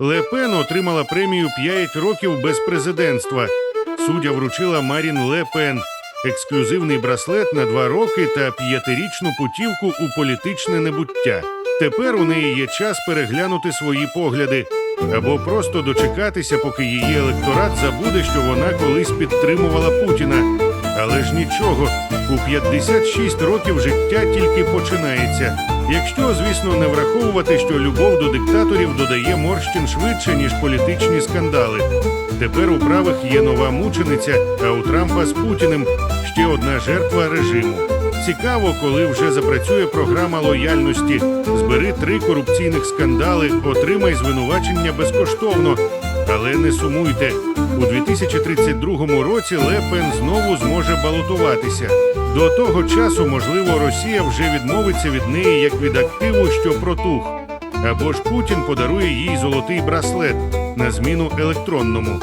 Ле Пен отримала премію «5 років без президентства. Суддя вручила Марін Ле Пен ексклюзивний браслет на два роки та п'ятирічну путівку у політичне небуття. Тепер у неї є час переглянути свої погляди або просто дочекатися, поки її електорат забуде, що вона колись підтримувала Путіна. Але ж нічого, у 56 років життя тільки починається. Якщо, звісно, не враховувати, що любов до диктаторів додає морщин швидше, ніж політичні скандали. Тепер у правих є нова мучениця, а у Трампа з Путіним ще одна жертва режиму. Цікаво, коли вже запрацює програма лояльності. Збери три корупційних скандали, отримай звинувачення безкоштовно. Але не сумуйте. У 2032 році Лепен знову зможе балотуватися. До того часу, можливо, Росія вже відмовиться від неї як від активу, що протух. Або ж Путін подарує їй золотий браслет на зміну електронному.